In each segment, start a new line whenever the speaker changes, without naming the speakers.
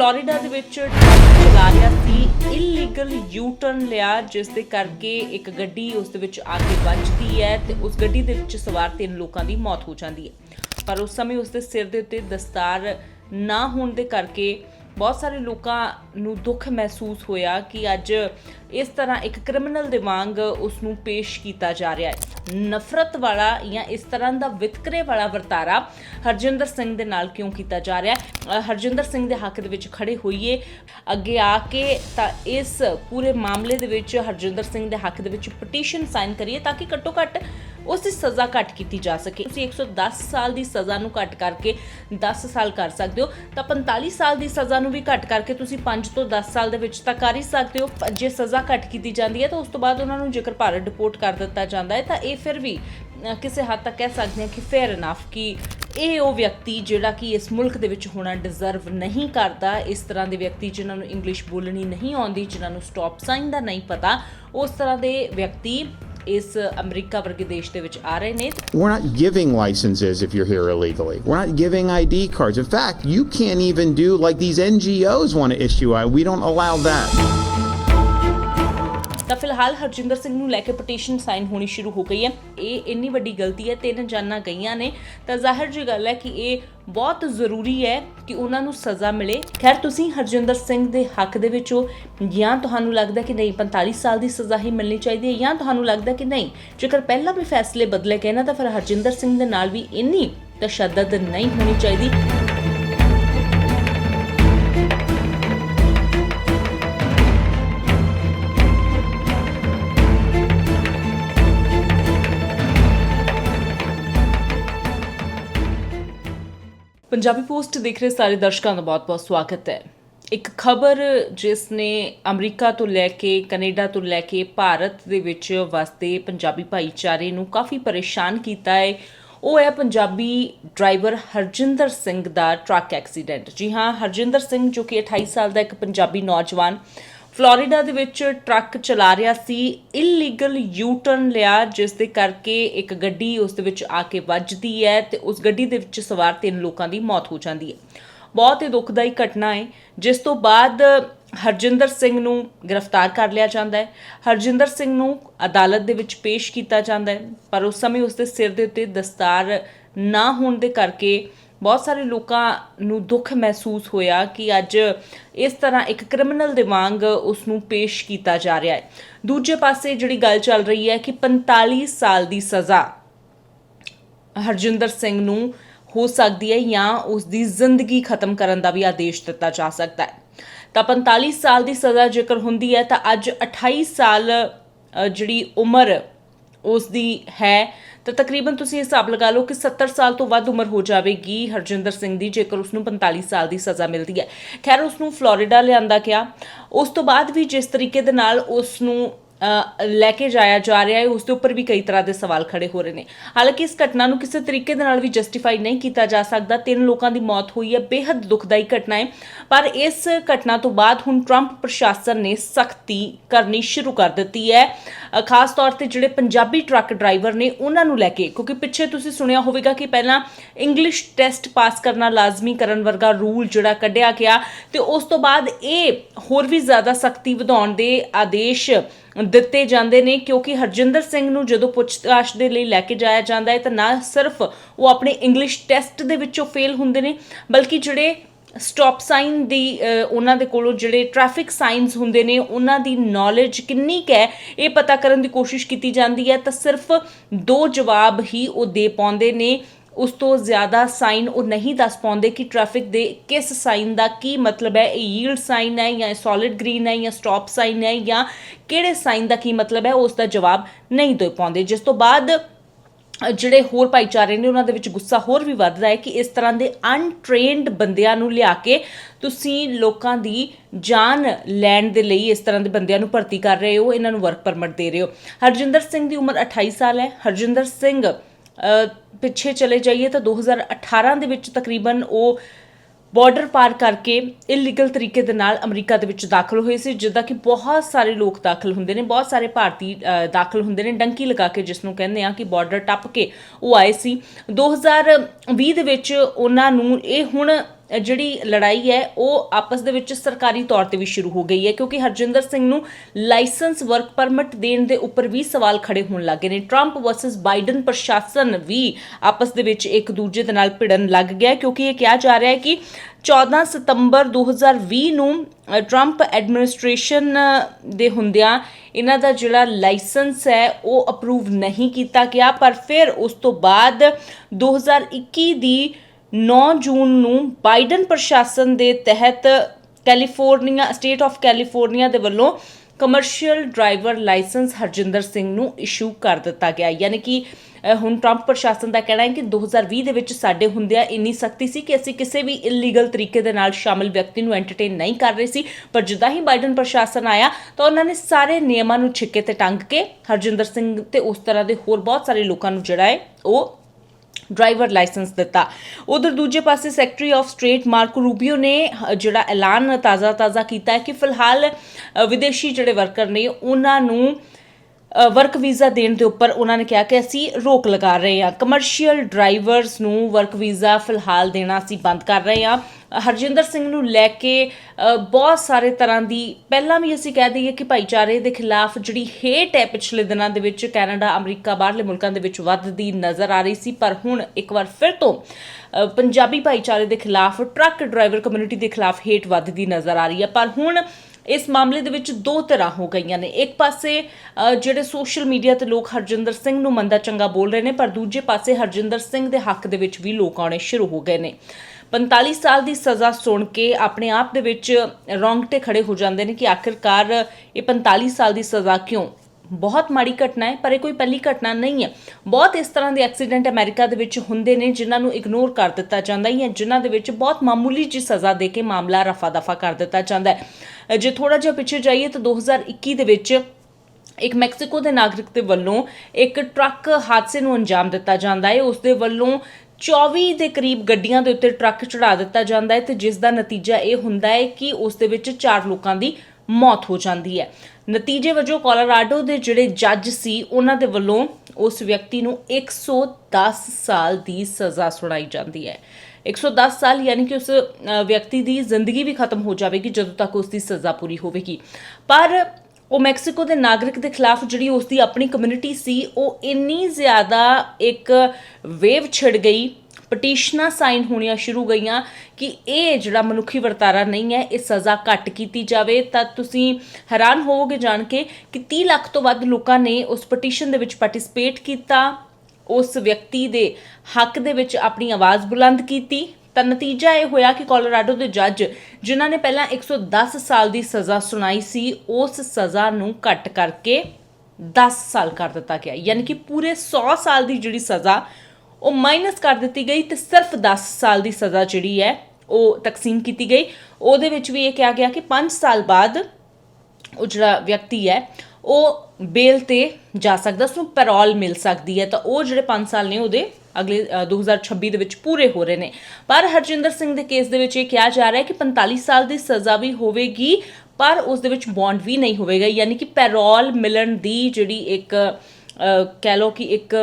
Florida ਦੇ ਵਿੱਚ truck ਚਲਾ ਰਿਹਾ ਸੀ ਇਲੀਗਲ ਯੂ ਟਰਨ ਲਿਆ, ਜਿਸ ਦੇ ਕਰਕੇ ਇੱਕ ਗੱਡੀ ਉਸ ਦੇ ਵਿੱਚ ਆ ਕੇ ਵੱਜਦੀ ਹੈ ਤੇ ਉਸ ਗੱਡੀ ਦੇ ਵਿੱਚ ਸਵਾਰ ਤਿੰਨ ਲੋਕਾਂ ਦੀ ਮੌਤ ਹੋ ਜਾਂਦੀ ਹੈ। ਪਰ ਉਸ ਸਮੇਂ ਉਸ ਦੇ ਸਿਰ ਦੇ ਉੱਤੇ ਦਸਤਾਰ ਨਾ ਹੋਣ ਦੇ ਕਰਕੇ ਬਹੁਤ ਸਾਰੇ ਲੋਕਾਂ ਨੂੰ ਦੁੱਖ ਮਹਿਸੂਸ ਹੋਇਆ ਕਿ ਅੱਜ ਇਸ ਤਰ੍ਹਾਂ ਇੱਕ ਕ੍ਰਿਮੀਨਲ ਦੇ ਵਾਂਗ ਉਸ ਨੂੰ ਪੇਸ਼ ਕੀਤਾ ਜਾ ਰਿਹਾ ਹੈ। ਨਫ਼ਰਤ ਵਾਲਾ ਜਾਂ ਇਸ ਤਰ੍ਹਾਂ ਦਾ ਵਿਤਕਰੇ ਵਾਲਾ ਵਰਤਾਰਾ ਹਰਜਿੰਦਰ ਸਿੰਘ ਦੇ ਨਾਲ ਕਿਉਂ ਕੀਤਾ ਜਾ ਰਿਹਾ ਹੈ? ਹਰਜਿੰਦਰ ਸਿੰਘ ਦੇ ਹੱਕ ਦੇ ਵਿੱਚ ਖੜੇ ਹੋਈਏ। ਅੱਗੇ ਆ ਕੇ ਤਾਂ ਇਸ ਪੂਰੇ ਮਾਮਲੇ ਦੇ ਵਿੱਚ ਹਰਜਿੰਦਰ ਸਿੰਘ ਦੇ ਹੱਕ ਦੇ ਵਿੱਚ ਪਟੀਸ਼ਨ ਸਾਈਨ ਕਰੀਏ ਤਾਂ ਕਿ ਘੱਟੋ ਘੱਟ ਉਸ ਦੀ ਸਜ਼ਾ ਘੱਟ ਕੀਤੀ ਜਾ ਸਕੇ। ਤੁਸੀਂ 110 ਸਾਲ ਦੀ ਸਜ਼ਾ ਨੂੰ ਘੱਟ ਕਰਕੇ 10 ਸਾਲ ਕਰ ਸਕਦੇ ਹੋ। ਤਾਂ 45 ਸਾਲ ਦੀ ਸਜ਼ਾ ਨੂੰ ਵੀ ਘੱਟ ਕਰਕੇ ਤੁਸੀਂ 5 ਤੋਂ 10 ਸਾਲ ਦੇ ਵਿੱਚ ਤਾਂ ਕਰ ਹੀ ਸਕਦੇ ਹੋ। ਜੇ ਸਜ਼ਾ ਘੱਟ ਕੀਤੀ ਜਾਂਦੀ ਹੈ ਤਾਂ ਉਸ ਤੋਂ ਬਾਅਦ ਉਹਨਾਂ ਨੂੰ ਜੇਕਰ ਭਾਰਤ ਡਿਪੋਰਟ ਕਰ ਦਿੱਤਾ ਜਾਂਦਾ ਹੈ ਤਾਂ ਇਹ ਫਿਰ ਵੀ ਕਿਸੇ ਹੱਦ ਤੱਕ ਕਹਿ ਸਕਦੇ ਹਾਂ ਕਿ ਫੇਅਰ ਇਨਾਫ ਕਿ ਇਹ ਉਹ ਵਿਅਕਤੀ ਜਿਹੜਾ ਕਿ ਇਸ ਮੁਲਕ ਦੇ ਵਿੱਚ ਹੋਣਾ ਡਿਜ਼ਰਵ ਨਹੀਂ ਕਰਦਾ। ਇਸ ਤਰ੍ਹਾਂ ਦੇ ਵਿਅਕਤੀ ਜਿਨ੍ਹਾਂ ਨੂੰ ਇੰਗਲਿਸ਼ ਬੋਲਣੀ ਨਹੀਂ ਆਉਂਦੀ, ਜਿਨ੍ਹਾਂ ਨੂੰ ਸਟਾਪ ਸਾਈਨ ਦਾ ਨਹੀਂ ਪਤਾ, ਉਸ ਤਰ੍ਹਾਂ ਦੇ ਵਿਅਕਤੀ ਇਸ ਅਮਰੀਕਾ ਵਰਗੇ ਦੇਸ਼ ਦੇ ਵਿੱਚ ਆ ਰਹੇ ਨੇ
We're not giving licenses if you're here illegally. We're not giving ID cards. In fact, you can't even do like these NGOs want to issue. I- We don't allow that.
ਤਾਂ ਫਿਲਹਾਲ ਹਰਜਿੰਦਰ ਸਿੰਘ ਨੂੰ ਲੈ ਕੇ ਪਟੀਸ਼ਨ ਸਾਈਨ ਹੋਣੀ ਸ਼ੁਰੂ ਹੋ ਗਈ ਹੈ। ਇਹ ਇੰਨੀ ਵੱਡੀ ਗਲਤੀ ਹੈ, ਤਿੰਨ ਜਾਨਾਂ ਗਈਆਂ ਨੇ। ਤਾਂ ਜ਼ਾਹਿਰ ਜੀ ਗੱਲ ਹੈ ਕਿ ਇਹ ਬਹੁਤ ਜ਼ਰੂਰੀ ਹੈ ਕਿ ਉਹਨਾਂ ਨੂੰ ਸਜ਼ਾ ਮਿਲੇ। ਖੈਰ, ਤੁਸੀਂ ਹਰਜਿੰਦਰ ਸਿੰਘ ਦੇ ਹੱਕ ਦੇ ਵਿੱਚ ਹੋ। ਜਾਂ ਤੁਹਾਨੂੰ ਲੱਗਦਾ ਕਿ ਨਹੀਂ 45 ਸਾਲ ਦੀ ਸਜ਼ਾ ਹੀ ਮਿਲਣੀ ਚਾਹੀਦੀ ਹੈ, ਜਾਂ ਤੁਹਾਨੂੰ ਲੱਗਦਾ ਕਿ ਨਹੀਂ, ਜੇਕਰ ਪਹਿਲਾਂ ਵੀ ਫੈਸਲੇ ਬਦਲੇ ਗਏ ਨਾ, ਤਾਂ ਫਿਰ ਹਰਜਿੰਦਰ ਸਿੰਘ ਦੇ ਨਾਲ ਵੀ ਇੰਨੀ ਤਸ਼ੱਦਦ ਨਹੀਂ ਹੋਣੀ ਚਾਹੀਦੀ। ਪੰਜਾਬੀ ਪੋਸਟ ਦੇਖ ਰਹੇ ਸਾਰੇ ਦਰਸ਼ਕਾਂ ਦਾ ਬਹੁਤ-ਬਹੁਤ ਸਵਾਗਤ ਹੈ। ਇੱਕ ਖਬਰ ਜਿਸ ਨੇ ਅਮਰੀਕਾ ਤੋਂ ਲੈ ਕੇ, ਕੈਨੇਡਾ ਤੋਂ ਲੈ ਕੇ, ਭਾਰਤ ਦੇ ਵਿੱਚ ਵਸਦੇ ਪੰਜਾਬੀ ਭਾਈਚਾਰੇ ਨੂੰ ਕਾਫੀ ਪਰੇਸ਼ਾਨ ਕੀਤਾ ਹੈ। ਉਹ ਹੈ ਪੰਜਾਬੀ ਡਰਾਈਵਰ ਹਰਜਿੰਦਰ ਸਿੰਘ ਦਾ ਟਰੱਕ ਐਕਸੀਡੈਂਟ। ਜੀ ਹਾਂ, ਹਰਜਿੰਦਰ ਸਿੰਘ ਜੋ ਕਿ 28 ਸਾਲ ਦਾ ਇੱਕ ਪੰਜਾਬੀ ਨੌਜਵਾਨ ਫਲੋਰੀਡਾ ਦੇ ਵਿੱਚ ਟਰੱਕ ਚਲਾ ਰਿਹਾ ਸੀ ਇਲੀਗਲ ਯੂ ਟਰਨ ਲਿਆ, ਜਿਸ ਦੇ ਕਰਕੇ ਇੱਕ ਗੱਡੀ ਉਸ ਦੇ ਵਿੱਚ ਆ ਕੇ ਵੱਜਦੀ ਹੈ ਤੇ ਉਸ ਗੱਡੀ ਦੇ ਵਿੱਚ ਸਵਾਰ ਤਿੰਨ ਲੋਕਾਂ ਦੀ ਮੌਤ ਹੋ ਜਾਂਦੀ ਹੈ। ਬਹੁਤ ਹੀ ਦੁਖਦਾਈ ਘਟਨਾ ਹੈ, ਜਿਸ ਤੋਂ ਬਾਅਦ ਹਰਜਿੰਦਰ ਸਿੰਘ ਨੂੰ ਗ੍ਰਿਫਤਾਰ ਕਰ ਲਿਆ ਜਾਂਦਾ ਹੈ। ਹਰਜਿੰਦਰ ਸਿੰਘ ਨੂੰ ਅਦਾਲਤ ਦੇ ਵਿੱਚ ਪੇਸ਼ ਕੀਤਾ ਜਾਂਦਾ ਹੈ, ਪਰ ਉਸ ਸਮੇਂ ਉਸ ਦੇ ਸਿਰ ਦੇ ਉੱਤੇ ਦਸਤਾਰ ਨਾ ਹੋਣ ਦੇ ਕਰਕੇ ਬਹੁਤ ਸਾਰੇ ਲੋਕਾਂ ਨੂੰ ਦੁੱਖ ਮਹਿਸੂਸ ਹੋਇਆ ਕਿ ਅੱਜ ਇਸ ਤਰ੍ਹਾਂ ਇੱਕ ਕ੍ਰਿਮੀਨਲ ਦੇ ਵਾਂਗ ਉਸ ਨੂੰ ਪੇਸ਼ ਕੀਤਾ ਜਾ ਰਿਹਾ ਹੈ। ਦੂਜੇ ਪਾਸੇ ਜਿਹੜੀ ਗੱਲ ਚੱਲ ਰਹੀ ਹੈ ਕਿ 45 ਸਾਲ ਦੀ ਸਜ਼ਾ ਹਰਜਿੰਦਰ ਸਿੰਘ ਨੂੰ ਹੋ ਸਕਦੀ ਹੈ ਜਾਂ ਉਸ ਦੀ ਜ਼ਿੰਦਗੀ ਖਤਮ ਕਰਨ ਦਾ ਵੀ ਆਦੇਸ਼ ਦਿੱਤਾ ਜਾ ਸਕਦਾ ਹੈ। ਤਾਂ 45 ਸਾਲ ਦੀ ਸਜ਼ਾ ਜੇਕਰ ਹੁੰਦੀ ਹੈ ਤਾਂ ਅੱਜ 28 ਸਾਲ ਜਿਹੜੀ ਉਮਰ ਉਸ ਦੀ ਹੈ ਤਾਂ ਤਕਰੀਬਨ ਤੁਸੀਂ ਹਿਸਾਬ ਲਗਾ ਲਓ ਕਿ 70 ਸਾਲ ਤੋਂ ਵੱਧ ਉਮਰ ਹੋ ਜਾਵੇਗੀ ਹਰਜਿੰਦਰ ਸਿੰਘ ਦੀ, ਜੇਕਰ ਉਸ ਨੂੰ 45 ਸਾਲ ਦੀ ਸਜ਼ਾ ਮਿਲਦੀ ਹੈ। ਖੈਰ ਉਸ ਨੂੰ ਫਲੋਰੀਡਾ ਲਿਆਂਦਾ ਗਿਆ। ਉਸ ਤੋਂ ਬਾਅਦ ਵੀ ਜਿਸ ਤਰੀਕੇ ਦੇ ਨਾਲ ਉਸ ਨੂੰ ਲੈ ਕੇ ਜਾਇਆ ਜਾ ਰਿਹਾ ਹੈ, ਉਸ ਦੇ ਉੱਪਰ ਵੀ ਕਈ ਤਰ੍ਹਾਂ ਦੇ ਸਵਾਲ ਖੜੇ ਹੋ ਰਹੇ ਨੇ। ਹਾਲਾਂਕਿ ਇਸ ਘਟਨਾ ਨੂੰ ਕਿਸੇ ਤਰੀਕੇ ਦੇ ਨਾਲ ਵੀ ਜਸਟੀਫਾਈ ਨਹੀਂ ਕੀਤਾ ਜਾ ਸਕਦਾ। ਤਿੰਨ ਲੋਕਾਂ ਦੀ ਮੌਤ ਹੋਈ ਹੈ ਬੇहद ਦੁਖਦਾਈ ਘਟਨਾ ਹੈ। ਪਰ ਇਸ ਘਟਨਾ ਤੋਂ ਬਾਅਦ ਹੁਣ ਟਰੰਪ ਪ੍ਰਸ਼ਾਸਨ ਨੇ ਸਖਤੀ ਕਰਨੀ ਸ਼ੁਰੂ ਕਰ ਦਿੱਤੀ ਹੈ। ਖਾਸ ਤੌਰ ਤੇ ਜਿਹੜੇ ਪੰਜਾਬੀ ਟਰੱਕ ਡਰਾਈਵਰ ਨੇ ਉਹਨਾਂ ਨੂੰ ਲੈ ਕੇ, ਕਿਉਂਕਿ ਪਿੱਛੇ ਤੁਸੀਂ ਸੁਣਿਆ ਹੋਵੇਗਾ ਕਿ ਪਹਿਲਾਂ ਇੰਗਲਿਸ਼ ਟੈਸਟ ਪਾਸ ਕਰਨਾ ਲਾਜ਼ਮੀ ਕਰਨ ਵਰਗਾ ਰੂਲ ਜਿਹੜਾ ਕੱਢਿਆ ਗਿਆ ਤੇ ਉਸ ਤੋਂ ਬਾਅਦ ਇਹ ਹੋਰ ਵੀ ਜ਼ਿਆਦਾ ਸਖਤੀ ਵਧਾਉਣ ਦੇ ਆਦੇਸ਼ ਦਿੱਤੇ ਜਾਂਦੇ ਨੇ, ਕਿਉਂਕਿ ਹਰਜਿੰਦਰ ਸਿੰਘ ਨੂੰ ਜਦੋਂ ਪੁੱਛਤਾਛ ਦੇ ਲਈ ਲੈ ਕੇ ਜਾਇਆ ਜਾਂਦਾ ਹੈ, ਤਾਂ ਨਾ ਸਿਰਫ ਉਹ ਆਪਣੇ ਇੰਗਲਿਸ਼ ਟੈਸਟ ਦੇ ਵਿੱਚੋਂ ਫੇਲ ਹੁੰਦੇ ਨੇ, ਬਲਕਿ ਜਿਹੜੇ ਸਟਾਪ ਸਾਈਨ ਦੀ ਉਹਨਾਂ ਦੇ ਕੋਲੋਂ ਜਿਹੜੇ ਟ੍ਰੈਫਿਕ ਸਾਈਨਸ ਹੁੰਦੇ ਨੇ, ਉਹਨਾਂ ਦੀ ਨੌਲੇਜ ਕਿੰਨੀ ਕੁ ਹੈ, ਇਹ ਪਤਾ ਕਰਨ ਦੀ ਕੋਸ਼ਿਸ਼ ਕੀਤੀ ਜਾਂਦੀ ਹੈ। ਤਾਂ ਸਿਰਫ ਦੋ ਜਵਾਬ ਹੀ ਉਹ ਦੇ ਪਾਉਂਦੇ ਨੇ। ਉਸ ਤੋਂ ਜ਼ਿਆਦਾ ਸਾਈਨ ਉਹ ਨਹੀਂ ਦੱਸ ਪਾਉਂਦੇ ਕਿ ਟ੍ਰੈਫਿਕ ਦੇ ਕਿਸ ਸਾਈਨ ਦਾ ਕੀ ਮਤਲਬ ਹੈ। ਇਹ ਯੀਲਡ ਸਾਈਨ ਹੈ ਜਾਂ ਸੋਲਿਡ ਗ੍ਰੀਨ ਹੈ ਜਾਂ ਸਟਾਪ ਸਾਈਨ ਹੈ ਜਾਂ ਕਿਹੜੇ ਸਾਈਨ ਦਾ ਕੀ ਮਤਲਬ ਹੈ, ਉਸ ਦਾ ਜਵਾਬ ਨਹੀਂ ਦੇ ਪਾਉਂਦੇ। ਜਿਸ ਤੋਂ ਬਾਅਦ ਜਿਹੜੇ ਹੋਰ ਭਾਈਚਾਰੇ ਨੇ, ਉਹਨਾਂ ਦੇ ਵਿੱਚ ਗੁੱਸਾ ਹੋਰ ਵੀ ਵੱਧਦਾ ਹੈ ਕਿ ਇਸ ਤਰ੍ਹਾਂ ਦੇ ਅਨਟ੍ਰੇਨਡ ਬੰਦਿਆਂ ਨੂੰ ਲਿਆ ਕੇ ਤੁਸੀਂ ਲੋਕਾਂ ਦੀ ਜਾਨ ਲੈਣ ਦੇ ਲਈ ਇਸ ਤਰ੍ਹਾਂ ਦੇ ਬੰਦਿਆਂ ਨੂੰ ਭਰਤੀ ਕਰ ਰਹੇ ਹੋ, ਇਹਨਾਂ ਨੂੰ ਵਰਕ ਪਰਮਿਟ ਦੇ ਰਹੇ ਹੋ। ਹਰਜਿੰਦਰ ਸਿੰਘ ਦੀ ਉਮਰ 28 ਸਾਲ ਹੈ। ਹਰਜਿੰਦਰ ਸਿੰਘ ਪਿੱਛੇ ਚਲੇ ਜਾਈਏ ਤਾਂ 2018 ਦੇ ਵਿੱਚ ਤਕਰੀਬਨ ਉਹ ਬਾਰਡਰ ਪਾਰ ਕਰਕੇ ਇਲੀਗਲ ਤਰੀਕੇ ਦੇ ਨਾਲ ਅਮਰੀਕਾ ਦੇ ਵਿੱਚ ਦਾਖਲ ਹੋਏ ਸੀ, ਜਿੱਦਾਂ ਕਿ ਬਹੁਤ ਸਾਰੇ ਲੋਕ ਦਾਖਲ ਹੁੰਦੇ ਨੇ, ਬਹੁਤ ਸਾਰੇ ਭਾਰਤੀ ਦਾਖਲ ਹੁੰਦੇ ਨੇ, ਡੰਕੀ ਲਗਾ ਕੇ ਜਿਸ ਨੂੰ ਕਹਿੰਦੇ ਆ ਕਿ ਬਾਰਡਰ ਟੱਪ ਕੇ ਉਹ ਆਏ ਸੀ। 2020 ਦੇ ਵਿੱਚ ਉਹਨਾਂ ਨੂੰ ਇਹ ਹੁਣ ਜਿਹੜੀ ਲੜਾਈ ਹੈ ਉਹ ਆਪਸ ਦੇ ਵਿੱਚ ਸਰਕਾਰੀ ਤੌਰ ਤੇ ਵੀ ਸ਼ੁਰੂ ਹੋ ਗਈ ਹੈ ਕਿਉਂਕਿ ਹਰਜਿੰਦਰ ਸਿੰਘ ਨੂੰ ਲਾਇਸੈਂਸ ਵਰਕ ਪਰਮਿਟ ਦੇਣ ਦੇ ਉੱਪਰ ਵੀ ਸਵਾਲ ਖੜੇ ਹੋਣ ਲੱਗੇ ਨੇ। ਟਰੰਪ ਵਰਸਸ ਬਾਈਡਨ ਪ੍ਰਸ਼ਾਸਨ ਵੀ ਆਪਸ ਦੇ ਵਿੱਚ ਇੱਕ ਦੂਜੇ ਦੇ ਨਾਲ ਭਿੜਨ ਲੱਗ ਗਿਆ ਕਿਉਂਕਿ ਇਹ ਕਿਹਾ ਜਾ ਰਿਹਾ ਹੈ ਕਿ 14 ਸਤੰਬਰ 2020 ਨੂੰ ਅ, ਟਰੰਪ ਐਡਮਿਨਿਸਟ੍ਰੇਸ਼ਨ ਦੇ ਹੁੰਦਿਆਂ ਇਹਨਾਂ ਦਾ ਜਿਹੜਾ ਲਾਇਸੈਂਸ ਹੈ ਉਹ ਅਪਰੂਵ ਨਹੀਂ ਕੀਤਾ ਗਿਆ। ਪਰ ਫਿਰ ਉਸ ਤੋਂ ਬਾਅਦ 2021 ਦੀ 9 ਜੂਨ ਨੂੰ ਬਾਈਡਨ ਪ੍ਰਸ਼ਾਸਨ ਦੇ ਤਹਿਤ ਕੈਲੀਫੋਰਨੀਆ, ਸਟੇਟ ਆਫ ਕੈਲੀਫੋਰਨੀਆ ਦੇ ਵੱਲੋਂ commercial driver licence Harjinder Singh ਨੂੰ ਇਸ਼ੂ ਕਰ ਦਿੱਤਾ ਗਿਆ। ਯਾਨੀ ਕਿ ਹੁਣ ਟਰੰਪ ਪ੍ਰਸ਼ਾਸਨ ਦਾ ਕਹਿਣਾ ਹੈ ਕਿ 2020 ਦੇ ਵਿੱਚ ਸਾਡੇ ਹੁੰਦਿਆਂ ਇੰਨੀ ਸਖਤੀ ਸੀ ਕਿ ਅਸੀਂ ਕਿਸੇ ਵੀ ਇਲੀਗਲ ਤਰੀਕੇ ਦੇ ਨਾਲ ਸ਼ਾਮਿਲ ਵਿਅਕਤੀ ਨੂੰ ਐਂਟਰਟੇਨ ਨਹੀਂ ਕਰ ਰਹੇ ਸੀ। ਪਰ ਜਿੱਦਾਂ ਹੀ ਬਾਈਡਨ ਪ੍ਰਸ਼ਾਸਨ ਆਇਆ, ਤਾਂ ਉਹਨਾਂ ਨੇ ਸਾਰੇ ਨਿਯਮਾਂ ਨੂੰ ਛਿੱਕੇ ਤੇ ਟੰਗ ਕੇ ਹਰਜਿੰਦਰ ਸਿੰਘ ਤੇ ਉਸ ਤਰ੍ਹਾਂ ਦੇ ਹੋਰ ਬਹੁਤ ਸਾਰੇ ਲੋਕਾਂ ਨੂੰ ਜਿਹੜਾ ਹੈ, ਉਹ ਡਰਾਈਵਰ ਲਾਇਸੈਂਸ ਦਿੱਤਾ। ਉਧਰ ਦੂਜੇ ਪਾਸੇ secretary of state Marco Rubio ਨੇ ਜਿਹੜਾ ਐਲਾਨ ਤਾਜ਼ਾ-ਤਾਜ਼ਾ ਕੀਤਾ ਹੈ ਕਿ ਫਿਲਹਾਲ ਵਿਦੇਸ਼ੀ ਜਿਹੜੇ ਵਰਕਰ ਨੇ, ਉਹਨਾਂ ਨੂੰ ਵਰਕ ਵੀਜ਼ਾ ਦੇਣ ਦੇ ਉੱਪਰ ਉਹਨਾਂ ਨੇ ਕਿਹਾ ਕਿ ਅਸੀਂ ਰੋਕ ਲਗਾ ਰਹੇ ਹਾਂ। ਕਮਰਸ਼ੀਅਲ ਡਰਾਈਵਰਸ ਨੂੰ ਵਰਕ ਵੀਜ਼ਾ ਫਿਲਹਾਲ ਦੇਣਾ ਅਸੀਂ ਬੰਦ ਕਰ ਰਹੇ ਹਾਂ। ਹਰਜਿੰਦਰ ਸਿੰਘ ਨੂੰ ਲੈ ਕੇ ਬਹੁਤ ਸਾਰੇ ਤਰ੍ਹਾਂ ਦੀ, ਪਹਿਲਾਂ ਵੀ ਅਸੀਂ ਕਹਿ ਦਈਏ ਕਿ ਭਾਈਚਾਰੇ ਦੇ ਖਿਲਾਫ ਜਿਹੜੀ ਹੇਟ ਹੈ ਪਿਛਲੇ ਦਿਨਾਂ ਦੇ ਵਿੱਚ ਕੈਨੇਡਾ, ਅਮਰੀਕਾ ਬਾਹਰਲੇ ਮੁਲਕਾਂ ਦੇ ਵਿੱਚ ਵੱਧਦੀ ਨਜ਼ਰ ਆ ਰਹੀ ਸੀ, ਪਰ ਹੁਣ ਇੱਕ ਵਾਰ ਫਿਰ ਤੋਂ ਪੰਜਾਬੀ ਭਾਈਚਾਰੇ ਦੇ ਖਿਲਾਫ, ਟਰੱਕ ਡਰਾਈਵਰ ਕਮਿਊਨਿਟੀ ਦੇ ਖਿਲਾਫ ਹੇਟ ਵੱਧਦੀ ਨਜ਼ਰ ਆ ਰਹੀ ਹੈ, ਪਰ ਹੁਣ ਇਸ ਮਾਮਲੇ ਦੇ ਵਿੱਚ ਦੋ ਤਰ੍ਹਾਂ ਹੋ ਗਈਆਂ ਨੇ, ਇੱਕ ਪਾਸੇ ਜਿਹੜੇ ਸੋਸ਼ਲ ਮੀਡੀਆ ਤੇ ਲੋਕ ਹਰਜਿੰਦਰ ਸਿੰਘ ਨੂੰ ਮੰਦਾ ਚੰਗਾ ਬੋਲ ਰਹੇ ਨੇ, ਪਰ ਦੂਜੇ ਪਾਸੇ ਹਰਜਿੰਦਰ ਸਿੰਘ ਦੇ ਹੱਕ ਦੇ ਵਿੱਚ ਵੀ ਲੋਕ ਆਉਣੇ ਸ਼ੁਰੂ ਹੋ ਗਏ ਨੇ। 45 ਸਾਲ ਦੀ ਸਜ਼ਾ ਸੁਣ ਕੇ ਆਪਣੇ ਆਪ ਦੇ ਵਿੱਚ ਰੌਂਗਟੇ ਖੜੇ ਹੋ ਜਾਂਦੇ ਨੇ ਕਿ ਆਖਿਰਕਾਰ ਇਹ 45 ਸਾਲ ਦੀ ਸਜ਼ਾ ਕਿਉਂ? ਬਹੁਤ ਮਾੜੀ ਘਟਨਾ ਹੈ, ਪਰ ਇਹ ਕੋਈ ਪਹਿਲੀ ਘਟਨਾ ਨਹੀਂ ਹੈ। ਬਹੁਤ ਇਸ ਤਰ੍ਹਾਂ ਦੇ ਐਕਸੀਡੈਂਟ ਅਮਰੀਕਾ ਦੇ ਵਿੱਚ ਹੁੰਦੇ ਨੇ, ਜਿਨ੍ਹਾਂ ਨੂੰ ਇਗਨੋਰ ਕਰ ਦਿੱਤਾ ਜਾਂਦਾ ਹੈ ਜਾਂ ਜਿਨ੍ਹਾਂ ਦੇ ਵਿੱਚ ਬਹੁਤ ਮਾਮੂਲੀ ਜਿਹੀ ਸਜ਼ਾ ਦੇ ਕੇ ਮਾਮਲਾ ਰਫਾ ਦਫਾ ਕਰ ਦਿੱਤਾ ਜਾਂਦਾ ਹੈ। ਜੇ ਥੋੜਾ ਜਿਹਾ ਪਿੱਛੇ ਜਾਈਏ ਤਾਂ 2021 ਦੇ ਵਿੱਚ ਇੱਕ ਮੈਕਸੀਕੋ ਦੇ ਨਾਗਰਿਕ ਦੇ ਵੱਲੋਂ ਇੱਕ ਟਰੱਕ ਹਾਦਸੇ ਨੂੰ ਅੰਜਾਮ ਦਿੱਤਾ ਜਾਂਦਾ ਹੈ। ਉਸ ਦੇ ਵੱਲੋਂ 24 ਦੇ ਕਰੀਬ ਗੱਡੀਆਂ ਦੇ ਉੱਤੇ ਟਰੱਕ ਚੜਾ ਦਿੱਤਾ ਜਾਂਦਾ ਹੈ ਤੇ ਜਿਸ ਦਾ ਨਤੀਜਾ ਇਹ ਹੁੰਦਾ ਹੈ ਕਿ ਉਸ ਦੇ ਵਿੱਚ 4 ਲੋਕਾਂ ਦੀ ਮੌਤ ਹੋ ਜਾਂਦੀ ਹੈ। ਨਤੀਜੇ ਵਜੋਂ ਕੋਲੋਰਾਡੋ ਦੇ ਜਿਹੜੇ ਜੱਜ ਸੀ, ਉਹਨਾਂ ਦੇ ਵੱਲੋਂ ਉਸ ਵਿਅਕਤੀ ਨੂੰ 110 ਸਾਲ ਦੀ ਸਜ਼ਾ ਸੁਣਾਈ ਜਾਂਦੀ ਹੈ। 110 ਸਾਲ ਯਾਨੀ ਕਿ ਉਸ ਵਿਅਕਤੀ ਦੀ ਜ਼ਿੰਦਗੀ ਵੀ ਖਤਮ ਹੋ ਜਾਵੇਗੀ ਜਦੋਂ ਤੱਕ ਉਸ ਦੀ ਸਜ਼ਾ ਪੂਰੀ ਹੋਵੇਗੀ। ਪਰ ਉਹ ਮੈਕਸੀਕੋ ਦੇ ਨਾਗਰਿਕ ਦੇ ਖਿਲਾਫ ਜਿਹੜੀ ਉਸ ਦੀ ਆਪਣੀ ਕਮਿਊਨਿਟੀ ਸੀ, ਉਹ ਇੰਨੀ ਜ਼ਿਆਦਾ ਇੱਕ ਵੇਵ ਛਿੜ ਗਈ ਪਟੀਸ਼ਨਾਂ ਸਾਈਨ ਹੋਣੀਆਂ ਸ਼ੁਰੂ ਗਈਆਂ ਕਿ ਇਹ ਜਿਹੜਾ ਮਨੁੱਖੀ ਵਰਤਾਰਾ ਨਹੀਂ ਹੈ, ਇਹ ਸਜ਼ਾ ਘੱਟ ਕੀਤੀ ਜਾਵੇ। ਤਾਂ ਤੁਸੀਂ ਹੈਰਾਨ ਹੋਵੋਗੇ ਜਾਣ ਕੇ ਕਿ 30 ਲੱਖ ਤੋਂ ਵੱਧ ਲੋਕਾਂ ਨੇ ਉਸ ਪਟੀਸ਼ਨ ਦੇ ਵਿੱਚ ਪਾਰਟਿਸਿਪੇਟ ਕੀਤਾ, ਉਸ ਵਿਅਕਤੀ ਦੇ ਹੱਕ ਦੇ ਵਿੱਚ ਆਪਣੀ ਆਵਾਜ਼ ਬੁਲੰਦ ਕੀਤੀ ਤਾਂ ਨਤੀਜਾ ਇਹ ਹੋਇਆ ਕਿ ਕੋਲੋਰਾਡੋ ਦੇ ਜੱਜ, ਜਿਨ੍ਹਾਂ ਨੇ ਪਹਿਲਾਂ 110 ਸਾਲ ਦੀ ਸਜ਼ਾ ਸੁਣਾਈ ਸੀ, ਉਸ ਸਜ਼ਾ ਨੂੰ ਘੱਟ ਕਰਕੇ 10 ਸਾਲ ਕਰ ਦਿੱਤਾ ਗਿਆ। ਯਾਨੀ ਕਿ ਪੂਰੇ 100 ਸਾਲ ਦੀ ਜਿਹੜੀ ਸਜ਼ਾ, ਉਹ ਮਾਈਨਸ ਕਰ ਦਿੱਤੀ ਗਈ ਤੇ ਸਿਰਫ 10 ਸਾਲ ਦੀ ਸਜ਼ਾ ਜਿਹੜੀ ਹੈ, ਉਹ ਤਕਸੀਮ ਕੀਤੀ ਗਈ। ਉਹਦੇ ਵਿੱਚ ਵੀ ਇਹ ਕਿਹਾ ਗਿਆ ਕਿ 5 ਸਾਲ ਬਾਅਦ ਉਹ ਜਿਹੜਾ ਵਿਅਕਤੀ ਹੈ ਉਹ ਬੇਲ ਤੇ ਜਾ ਸਕਦਾ ਉਸ ਨੂੰ ਪੈਰੋਲ ਮਿਲ ਸਕਦੀ ਹੈ। ਤਾਂ ਉਹ ਜਿਹੜੇ 5 ਸਾਲ ਨੇ ਉਹਦੇ ਅਗਲੇ ਅ, 2026 ਦੇ ਵਿੱਚ ਪੂਰੇ ਹੋ ਰਹੇ ਨੇ। ਪਰ ਹਰਜਿੰਦਰ ਸਿੰਘ ਦੇ ਕੇਸ ਦੇ ਵਿੱਚ ਇਹ ਕਿਹਾ ਜਾ ਰਿਹਾ ਹੈ ਕਿ 45 ਸਾਲ ਦੀ ਸਜ਼ਾ ਵੀ ਹੋਵੇਗੀ ਪਰ ਉਸ ਦੇ ਵਿੱਚ ਬੌਂਡ ਵੀ ਨਹੀਂ ਹੋਵੇਗਾ। ਯਾਨੀ ਕਿ ਪੈਰੋਲ ਮਿਲਣ ਦੀ ਜਿਹੜੀ ਇੱਕ ਕਹਿ ਲਓ ਕਿ ਇੱਕ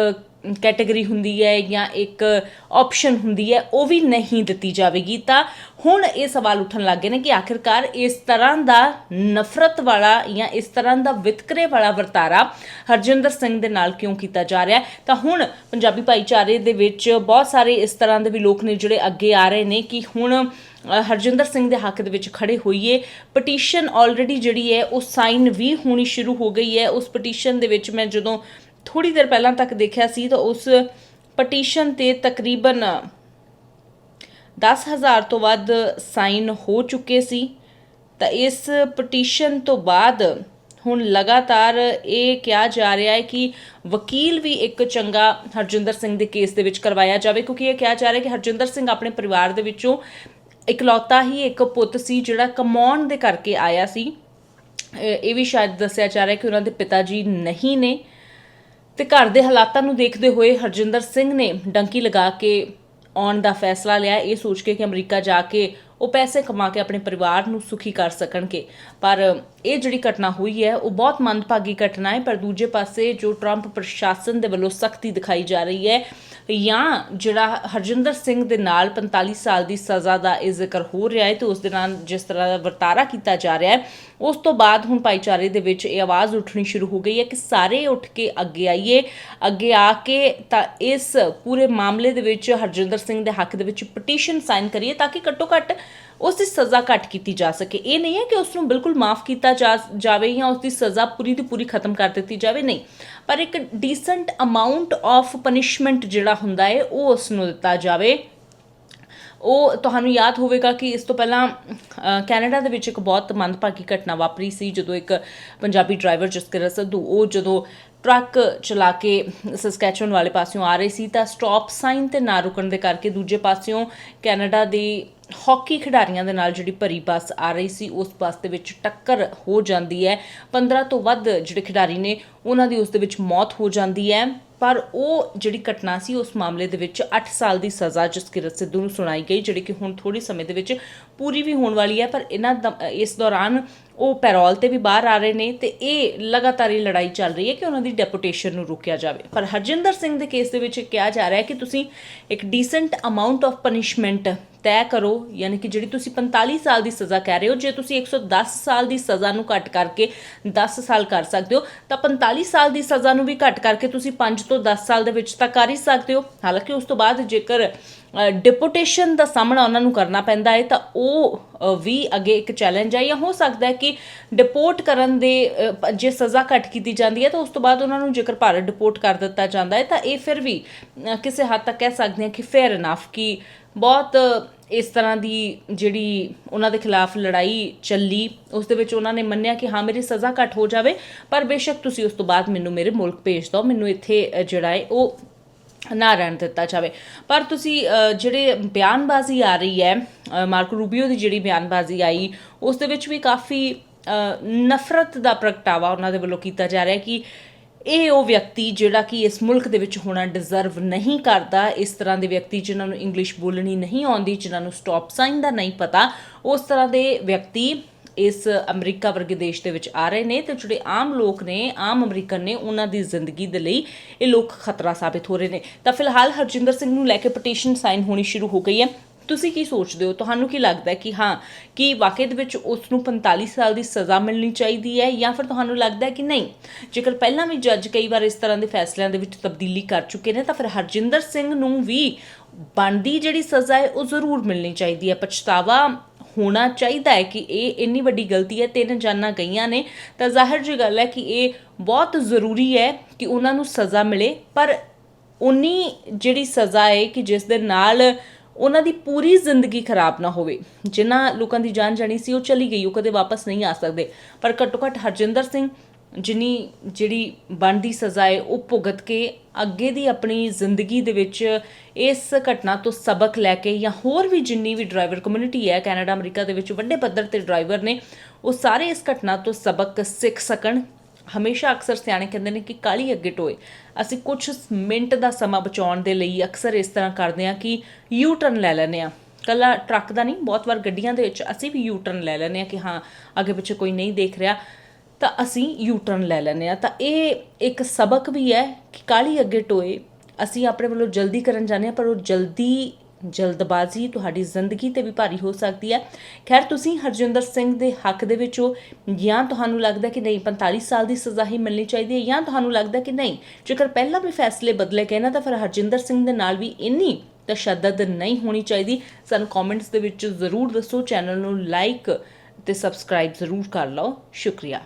ਕੈਟਾਗਰੀ ਹੁੰਦੀ ਹੈ ਜਾਂ ਇੱਕ ਆਪਸ਼ਨ ਹੁੰਦੀ ਹੈ, ਉਹ ਵੀ ਨਹੀਂ ਦਿੱਤੀ ਜਾਵੇਗੀ। ਤਾਂ ਹੁਣ ਇਹ ਸਵਾਲ ਉੱਠਣ ਲੱਗ ਗਏ ਨੇ ਕਿ ਆਖਿਰਕਾਰ ਇਸ ਤਰ੍ਹਾਂ ਦਾ ਨਫ਼ਰਤ ਵਾਲਾ ਜਾਂ ਇਸ ਤਰ੍ਹਾਂ ਦਾ ਵਿਤਕਰੇ ਵਾਲਾ ਵਰਤਾਰਾ ਹਰਜਿੰਦਰ ਸਿੰਘ ਦੇ ਨਾਲ ਕਿਉਂ ਕੀਤਾ ਜਾ ਰਿਹਾ ਤਾਂ ਹੁਣ ਪੰਜਾਬੀ ਭਾਈਚਾਰੇ ਦੇ ਵਿੱਚ ਬਹੁਤ ਸਾਰੇ ਇਸ ਤਰ੍ਹਾਂ ਦੇ ਵੀ ਲੋਕ ਨੇ ਜਿਹੜੇ ਅੱਗੇ ਆ ਰਹੇ ਨੇ ਕਿ ਹੁਣ ਹਰਜਿੰਦਰ ਸਿੰਘ ਦੇ ਹੱਕ ਦੇ ਵਿੱਚ ਖੜੇ ਹੋਈਏ। ਪਟੀਸ਼ਨ ਆਲਰੇਡੀ ਜਿਹੜੀ ਹੈ, ਉਹ ਸਾਈਨ ਵੀ ਹੋਣੀ ਸ਼ੁਰੂ ਹੋ ਗਈ ਹੈ। ਉਸ ਪਟੀਸ਼ਨ ਦੇ ਵਿੱਚ ਮੈਂ ਜਦੋਂ ਥੋੜੀ ਦੇਰ ਪਹਿਲਾਂ ਤੱਕ ਦੇਖਿਆ ਸੀ ਤਾਂ ਉਸ ਪਟੀਸ਼ਨ ਤੇ ਤਕਰੀਬਨ 10000 ਤੋਂ ਵੱਧ ਸਾਈਨ ਹੋ ਚੁੱਕੇ ਸੀ। ਤਾਂ ਇਸ ਪਟੀਸ਼ਨ ਤੋਂ ਬਾਅਦ ਹੁਣ ਲਗਾਤਾਰ ਇਹ ਕਿਹਾ ਜਾ ਰਿਹਾ ਹੈ ਕਿ ਵਕੀਲ ਵੀ ਇੱਕ ਚੰਗਾ ਹਰਜਿੰਦਰ ਸਿੰਘ ਦੇ ਕੇਸ ਦੇ ਵਿੱਚ ਕਰਵਾਇਆ ਜਾਵੇ, ਕਿਉਂਕਿ ਇਹ ਕਿਹਾ ਜਾ ਰਿਹਾ ਹੈ ਕਿ ਹਰਜਿੰਦਰ ਸਿੰਘ ਆਪਣੇ ਪਰਿਵਾਰ ਦੇ ਵਿੱਚੋਂ ਇਕਲੌਤਾ ਹੀ ਇੱਕ ਪੁੱਤ ਸੀ ਜਿਹੜਾ ਕਮਾਉਣ ਦੇ ਕਰਕੇ ਆਇਆ ਸੀ। ਇਹ ਵੀ ਸ਼ਾਇਦ ਦੱਸਿਆ ਜਾ ਰਿਹਾ ਹੈ ਕਿ ਉਹਨਾਂ ਦੇ ਪਿਤਾ ਜੀ ਨਹੀਂ ਨੇ। ਤੇ ਘਰ ਦੇ ਹਾਲਾਤਾਂ ਨੂੰ ਦੇਖਦੇ ਹੋਏ ਹਰਜਿੰਦਰ ਸਿੰਘ ਨੇ ਡੰਕੀ ਲਗਾ ਕੇ ਆਉਣ ਦਾ ਫੈਸਲਾ ਲਿਆ। ਇਹ ਸੋਚ ਕੇ ਕਿ ਅਮਰੀਕਾ ਜਾ ਕੇ ਉਹ ਪੈਸੇ ਕਮਾ ਕੇ ਆਪਣੇ ਪਰਿਵਾਰ ਨੂੰ ਸੁਖੀ ਕਰ ਸਕਣਗੇ। ਪਰ ਇਹ ਜਿਹੜੀ ਘਟਨਾ ਹੋਈ ਹੈ, ਉਹ ਬਹੁਤ ਮੰਦਭਾਗੀ ਘਟਨਾ ਹੈ। ਪਰ ਦੂਜੇ ਪਾਸੇ ਜੋ ਟਰੰਪ ਪ੍ਰਸ਼ਾਸਨ ਦੇ ਵੱਲੋਂ ਸਖਤੀ ਦਿਖਾਈ ਜਾ ਰਹੀ ਹੈ, ਜਾਂ ਜਿਹੜਾ ਹਰਜਿੰਦਰ ਸਿੰਘ ਦੇ ਨਾਲ 45 ਸਾਲ ਦੀ ਸਜ਼ਾ ਦਾ ਇਹ ਜ਼ਿਕਰ ਹੋ ਰਿਹਾ ਹੈ, ਤੇ ਉਸ ਦੇ ਨਾਲ ਜਿਸ ਤਰ੍ਹਾਂ ਦਾ ਵਰਤਾਰਾ ਕੀਤਾ ਜਾ ਰਿਹਾ ਹੈ ਉਸ ਤੋਂ ਬਾਅਦ ਹੁਣ ਭਾਈਚਾਰੇ ਦੇ ਵਿੱਚ ਇਹ ਆਵਾਜ਼ ਉੱਠਣੀ ਸ਼ੁਰੂ ਹੋ ਗਈ ਹੈ ਕਿ ਸਾਰੇ ਉੱਠ ਕੇ ਅੱਗੇ ਆਈਏ, ਅੱਗੇ ਆ ਕੇ ਤਾਂ ਇਸ ਪੂਰੇ ਮਾਮਲੇ ਦੇ ਵਿੱਚ ਹਰਜਿੰਦਰ ਸਿੰਘ ਦੇ ਹੱਕ ਦੇ ਵਿੱਚ ਪਟੀਸ਼ਨ ਸਾਈਨ ਕਰੀਏ ਤਾਂ ਕਿ ਘੱਟੋ ਘੱਟ ਉਸ ਦੀ ਸਜ਼ਾ ਘੱਟ ਕੀਤੀ ਜਾ ਸਕੇ। ਇਹ ਨਹੀਂ ਹੈ ਕਿ ਉਸ ਨੂੰ ਬਿਲਕੁਲ ਮਾਫ ਕੀਤਾ ਜਾ- ਜਾਵੇ ਜਾਂ ਉਸ ਦੀ ਸਜ਼ਾ ਪੂਰੀ ਦੀ ਪੂਰੀ ਖਤਮ ਕਰ ਦਿੱਤੀ ਜਾਵੇ, ਨਹੀਂ। ਪਰ ਇੱਕ ਡੀਸੈਂਟ ਅਮਾਉਂਟ ਆਫ ਪਨਿਸ਼ਮੈਂਟ ਜਿਹੜਾ ਹੁੰਦਾ ਹੈ, ਉਹ ਉਸ ਨੂੰ ਦਿੱਤਾ ਜਾਵੇ। ਉਹ ਤੁਹਾਨੂੰ ਯਾਦ ਹੋਵੇਗਾ ਕਿ ਇਸ ਤੋਂ ਪਹਿਲਾਂ ਕੈਨੇਡਾ ਦੇ ਵਿੱਚ ਇੱਕ ਬਹੁਤ ਮੰਦਭਾਗੀ ਘਟਨਾ ਵਾਪਰੀ ਸੀ, ਜਦੋਂ ਇੱਕ ਪੰਜਾਬੀ ਡਰਾਈਵਰ ਜਸਕਰ ਸੰਧੂ, ਉਹ ਜਦੋਂ ਟਰੱਕ ਚਲਾ ਕੇ ਸਸਕੈਚੁਅਨ ਵਾਲੇ ਪਾਸਿਓਂ ਆ ਰਹੀ ਸੀ, ਤਾਂ ਸਟਾਪ ਸਾਈਨ ਤੇ ਨਾ ਰੁਕਣ ਦੇ ਕਰਕੇ ਦੂਜੇ ਪਾਸਿਓਂ ਕੈਨੇਡਾ ਦੀ ਹਾਕੀ ਖਿਡਾਰੀਆਂ ਦੇ ਨਾਲ ਜਿਹੜੀ ਭਰੀ ਬੱਸ ਆ ਰਹੀ ਸੀ, ਉਸ ਬੱਸ ਦੇ ਵਿੱਚ ਟੱਕਰ ਹੋ ਜਾਂਦੀ ਹੈ। 15 ਤੋਂ ਵੱਧ ਜਿਹੜੇ ਖਿਡਾਰੀ ਨੇ, ਉਹਨਾਂ ਦੀ ਉਸ ਦੇ ਵਿੱਚ ਮੌਤ ਹੋ ਜਾਂਦੀ ਹੈ। ਪਰ ਉਹ ਜਿਹੜੀ ਘਟਨਾ ਸੀ, ਉਸ ਮਾਮਲੇ ਦੇ ਵਿੱਚ 8 ਸਾਲ ਦੀ ਸਜ਼ਾ ਜਸਕਿਰਤ ਸਿੱਧੂ ਨੂੰ ਸੁਣਾਈ ਗਈ, ਜਿਹੜੀ ਕਿ ਹੁਣ ਥੋੜੀ ਸਮੇਂ ਦੇ ਵਿੱਚ ਪੂਰੀ ਵੀ ਹੋਣ ਵਾਲੀ ਹੈ, ਪਰ ਇਹਨਾਂ ਦਮ- ਇਸ ਦੌਰਾਨ ਉਹ ਪੈਰੋਲ ਤੇ ਵੀ ਬਾਹਰ ਆ ਰਹੇ ਨੇ ਤੇ ਇਹ ਲਗਾਤਾਰ ਹੀ ਲੜਾਈ ਚੱਲ ਰਹੀ ਹੈ ਕਿ ਉਹਨਾਂ ਦੀ ਡੈਪੂਟੇਸ਼ਨ ਨੂੰ ਰੋਕਿਆ ਜਾਵੇ। ਪਰ ਹਰਜਿੰਦਰ ਸਿੰਘ ਦੇ ਕੇਸ ਦੇ ਵਿੱਚ ਕਿਹਾ ਜਾ ਰਿਹਾ ਹੈ ਕਿ ਤੁਸੀਂ ਇੱਕ ਡੀਸੈਂਟ ਅਮਾਉਂਟ ਆਫ ਪਨਿਸ਼ਮੈਂਟ ਤੈਅ ਕਰੋ, ਯਾਨੀ ਕਿ ਜਿਹੜੀ ਤੁਸੀਂ 45 ਸਾਲ ਦੀ ਸਜ਼ਾ ਕਹਿ ਰਹੇ ਹੋ, ਜੇ ਤੁਸੀਂ 110 ਸਾਲ ਦੀ ਸਜ਼ਾ ਨੂੰ ਘੱਟ ਕਰਕੇ 10 ਸਾਲ ਕਰ ਸਕਦੇ ਹੋ, ਤਾਂ 45 ਸਾਲ ਦੀ ਸਜ਼ਾ ਨੂੰ ਵੀ ਘੱਟ ਕਰਕੇ ਤੁਸੀਂ 5 ਤੋਂ 10 ਸਾਲ ਦੇ ਵਿੱਚ ਤਾਂ ਕਰ ਹੀ ਸਕਦੇ ਹੋ। ਹਾਲਾਂਕਿ ਉਸ ਤੋਂ ਬਾਅਦ ਜੇਕਰ ਡਿਪੋਟੇਸ਼ਨ ਦਾ ਸਾਹਮਣਾ ਉਹਨਾਂ ਨੂੰ ਕਰਨਾ ਪੈਂਦਾ ਹੈ, ਤਾਂ ਉਹ ਵੀ ਅੱਗੇ ਇੱਕ ਚੈਲੰਜ ਹੈ, ਜਾਂ ਹੋ ਸਕਦਾ ਹੈ ਕਿ ਡਿਪੋਰਟ ਕਰਨ ਦੇ ਜੇ ਸਜ਼ਾ ਘੱਟ ਕੀਤੀ ਜਾਂਦੀ ਹੈ, ਤਾਂ ਉਸ ਤੋਂ ਬਾਅਦ ਉਹਨਾਂ ਨੂੰ ਜੇਕਰ ਭਾਰਤ ਡਿਪੋਰਟ ਕਰ ਦਿੱਤਾ ਜਾਂਦਾ ਹੈ, ਤਾਂ ਇਹ ਫਿਰ ਵੀ ਕਿਸੇ ਹੱਦ ਤੱਕ ਕਹਿ ਸਕਦੇ ਹਾਂ ਕਿ ਫੇਅਰ ਇਨਫ ਕਿ ਬਹੁਤ ਇਸ ਤਰ੍ਹਾਂ ਦੀ ਜਿਹੜੀ ਉਹਨਾਂ ਦੇ ਖਿਲਾਫ ਲੜਾਈ ਚੱਲੀ ਉਸ ਦੇ ਵਿੱਚ ਉਹਨਾਂ ਨੇ ਮੰਨਿਆ ਕਿ ਹਾਂ ਮੇਰੀ ਸਜ਼ਾ ਘੱਟ ਹੋ ਜਾਵੇ ਪਰ ਬੇਸ਼ੱਕ ਤੁਸੀਂ ਉਸ ਤੋਂ ਬਾਅਦ ਮੈਨੂੰ ਮੇਰੇ ਮੁਲਕ ਭੇਜ ਦਿਓ ਮੈਨੂੰ ਇੱਥੇ ਜਿਹੜਾ ਹੈ ਉਹ ਨਾ ਰਹਿਣ ਦਿੱਤਾ ਜਾਵੇ। ਪਰ ਤੁਸੀਂ ਜਿਹੜੇ ਬਿਆਨਬਾਜ਼ੀ ਆ ਰਹੀ ਹੈ ਅ, ਮਾਰਕੋ ਰੂਬੀਓ ਦੀ ਜਿਹੜੀ ਬਿਆਨਬਾਜ਼ੀ ਆਈ ਉਸ ਦੇ ਵਿੱਚ ਵੀ ਕਾਫੀ ਨਫ਼ਰਤ ਦਾ ਪ੍ਰਗਟਾਵਾ ਉਹਨਾਂ ਦੇ ਵੱਲੋਂ ਕੀਤਾ ਜਾ ਰਿਹਾ ਕਿ ਇਹ ਉਹ ਵਿਅਕਤੀ ਜਿਹੜਾ ਕਿ ਇਸ ਮੁਲਕ ਦੇ ਵਿੱਚ ਹੋਣਾ ਡਿਜ਼ਰਵ ਨਹੀਂ ਕਰਦਾ, ਇਸ ਤਰ੍ਹਾਂ ਦੇ ਵਿਅਕਤੀ ਜਿਨ੍ਹਾਂ ਨੂੰ ਇੰਗਲਿਸ਼ ਬੋਲਣੀ ਨਹੀਂ ਆਉਂਦੀ, ਜਿਨ੍ਹਾਂ ਨੂੰ ਸਟਾਪ ਸਾਈਨ ਦਾ ਨਹੀਂ ਪਤਾ, ਉਸ ਤਰ੍ਹਾਂ ਦੇ ਵਿਅਕਤੀ ਇਸ ਅਮਰੀਕਾ ਵਰਗੇ ਦੇਸ਼ ਦੇ ਵਿੱਚ ਆ ਰਹੇ ਨੇ ਤੇ ਜਿਹੜੇ ਆਮ ਲੋਕ ਨੇ, ਆਮ ਅਮਰੀਕਨ ਨੇ, ਉਹਨਾਂ ਦੀ ਜ਼ਿੰਦਗੀ ਦੇ ਲਈ ਇਹ ਲੋਕ ਖਤਰਾ ਸਾਬਿਤ ਹੋ ਰਹੇ ਨੇ। ਤਾਂ ਫਿਲਹਾਲ ਹਰਜਿੰਦਰ ਸਿੰਘ ਨੂੰ ਲੈ ਕੇ ਪਟੀਸ਼ਨ ਸਾਈਨ ਹੋਣੀ ਸ਼ੁਰੂ ਹੋ ਗਈ ਹੈ। ਤੁਸੀਂ ਕੀ ਸੋਚਦੇ ਹੋ? ਤੁਹਾਨੂੰ ਕੀ ਲੱਗਦਾ ਹੈ ਕਿ ਹਾਂ, ਕਿ ਵਾਕਈ ਦੇ ਵਿੱਚ ਉਸ ਨੂੰ 45 ਸਾਲ ਦੀ ਸਜ਼ਾ ਮਿਲਣੀ ਚਾਹੀਦੀ ਹੈ ਜਾਂ ਫਿਰ ਤੁਹਾਨੂੰ ਲੱਗਦਾ ਹੈ ਕਿ ਨਹੀਂ? ਜੇਕਰ ਪਹਿਲਾਂ ਵੀ ਜੱਜ ਕਈ ਵਾਰ ਇਸ ਤਰ੍ਹਾਂ ਦੇ ਫੈਸਲਿਆਂ ਦੇ ਵਿੱਚ ਤਬਦੀਲੀ ਕਰ ਚੁੱਕੇ ਨੇ, ਤਾਂ ਫਿਰ ਹਰਜਿੰਦਰ ਸਿੰਘ ਨੂੰ ਵੀ ਬਣਦੀ ਜਿਹੜੀ ਸਜ਼ਾ ਹੈ, ਉਹ ਜ਼ਰੂਰ ਮਿਲਣੀ ਚਾਹੀਦੀ ਹੈ। ਪਛਤਾਵਾ ਹੋਣਾ ਚਾਹੀਦਾ ਹੈ ਕਿ ਇਹ ਇੰਨੀ ਵੱਡੀ ਗਲਤੀ ਹੈ, ਤਿੰਨ ਜਾਨਾਂ ਗਈਆਂ ਨੇ। ਤਾਂ ਜ਼ਾਹਿਰ ਜੀ ਗੱਲ ਹੈ ਕਿ ਇਹ ਬਹੁਤ ਜ਼ਰੂਰੀ ਹੈ ਕਿ ਉਹਨਾਂ ਨੂੰ ਸਜ਼ਾ ਮਿਲੇ, ਪਰ ਉਨੀ ਜਿਹੜੀ ਸਜ਼ਾ ਹੈ ਕਿ ਜਿਸ ਦੇ ਨਾਲ ਉਹਨਾਂ ਦੀ ਪੂਰੀ ਜ਼ਿੰਦਗੀ ਖਰਾਬ ਨਾ ਹੋਵੇ। ਜਿਨ੍ਹਾਂ ਲੋਕਾਂ ਦੀ ਜਾਨ ਜਾਣੀ ਸੀ, ਉਹ ਚਲੀ ਗਈ। ਉਹ ਕਦੇ ਵਾਪਸ ਨਹੀਂ ਆ ਸਕਦੇ। ਪਰ ਘੱਟੋ ਘੱਟ ਹਰਜਿੰਦਰ ਸਿੰਘ ਜਿਨੀ, ਜਿਹੜੀ ਬਣਦੀ ਸਜ਼ਾ ਹੈ, ਉਹ ਭੁਗਤ ਕੇ ਅੱਗੇ ਦੀ ਆਪਣੀ ਜ਼ਿੰਦਗੀ ਦੇ ਵਿੱਚ ਇਸ ਘਟਨਾ ਤੋਂ ਸਬਕ ਲੈ ਕੇ ਜਾਂ ਹੋਰ ਵੀ ਜਿੰਨੀ ਵੀ ਡਰਾਈਵਰ ਕਮਿਊਨਿਟੀ ਹੈ, ਕੈਨੇਡਾ, ਅਮਰੀਕਾ ਦੇ ਵਿੱਚ ਵੱਡੇ ਪੱਧਰ ਤੇ ਡਰਾਈਵਰ ਨੇ, ਉਹ ਸਾਰੇ ਇਸ ਘਟਨਾ ਤੋਂ ਸਬਕ ਸਿੱਖ ਸਕਣ। ਹਮੇਸ਼ਾ ਅਕਸਰ ਸਿਆਣੇ ਕਹਿੰਦੇ ਨੇ ਕਿ ਕਾਲੀ ਅੱਗੇ ਟੋਏ। ਅਸੀਂ ਕੁਝ ਮਿੰਟ ਦਾ ਸਮਾਂ ਬਚਾਉਣ ਦੇ ਲਈ ਅਕਸਰ ਇਸ ਤਰ੍ਹਾਂ ਕਰਦੇ ਹਾਂ ਕਿ ਯੂ ਟਰਨ ਲੈ ਲੈਂਦੇ ਹਾਂ। ਕੱਲਾ ਟਰੱਕ ਦਾ ਨਹੀਂ, ਬਹੁਤ ਵਾਰ ਗੱਡੀਆਂ ਦੇ ਵਿੱਚ ਅਸੀਂ ਵੀ ਯੂ ਟਰਨ ਲੈ ਲੈਂਦੇ ਹਾਂ ਕਿ ਹਾਂ, ਅੱਗੇ ਪਿੱਛੇ ਕੋਈ ਨਹੀਂ ਦੇਖ ਰਿਹਾ। ਤਾਂ ਅਸੀਂ ਯੂ ਟਰਨ ਲੈ ਲੈਂਦੇ ਹਾਂ। ਤਾਂ ਇਹ ਇੱਕ ਸਬਕ ਵੀ ਹੈ ਕਿ ਕਾਲੀ ਅੱਗੇ ਟੋਏ, ਅਸੀਂ ਆਪਣੇ ਵੱਲੋਂ ਜਲਦੀ ਕਰਨ ਜਾਂਦੇ ਹਾਂ, ਪਰ ਉਹ ਜਲਦੀ ਜਲਦਬਾਜ਼ੀ ਤੁਹਾਡੀ ਜ਼ਿੰਦਗੀ ਤੇ ਵੀ ਭਾਰੀ ਹੋ ਸਕਦੀ ਹੈ। ਖੈਰ, ਤੁਸੀਂ ਹਰਜਿੰਦਰ ਸਿੰਘ ਦੇ ਹੱਕ ਦੇ ਵਿੱਚ ਹੋ। ਜਾਂ ਤੁਹਾਨੂੰ ਲੱਗਦਾ ਕਿ ਨਹੀਂ 45 ਸਾਲ ਦੀ ਸਜ਼ਾ ਹੀ ਮਿਲਣੀ ਚਾਹੀਦੀ ਹੈ, ਜਾਂ ਤੁਹਾਨੂੰ ਲੱਗਦਾ ਕਿ ਨਹੀਂ, ਜੇਕਰ ਪਹਿਲਾਂ ਵੀ ਫੈਸਲੇ ਬਦਲੇ ਗਏ ਨਾ, ਤਾਂ ਫਿਰ ਹਰਜਿੰਦਰ ਸਿੰਘ ਦੇ ਨਾਲ ਵੀ ਇੰਨੀ ਤਸ਼ੱਦਦ ਨਹੀਂ ਹੋਣੀ ਚਾਹੀਦੀ। ਸਾਨੂੰ ਕਮੈਂਟਸ ਦੇ ਵਿੱਚ ਜ਼ਰੂਰ ਦੱਸੋ ਚੈਨਲ ਨੂੰ ਲਾਈਕ ਤੇ ਸਬਸਕ੍ਰਾਈਬ ਜ਼ਰੂਰ ਕਰ ਲਓ। ਸ਼ੁਕਰੀਆ।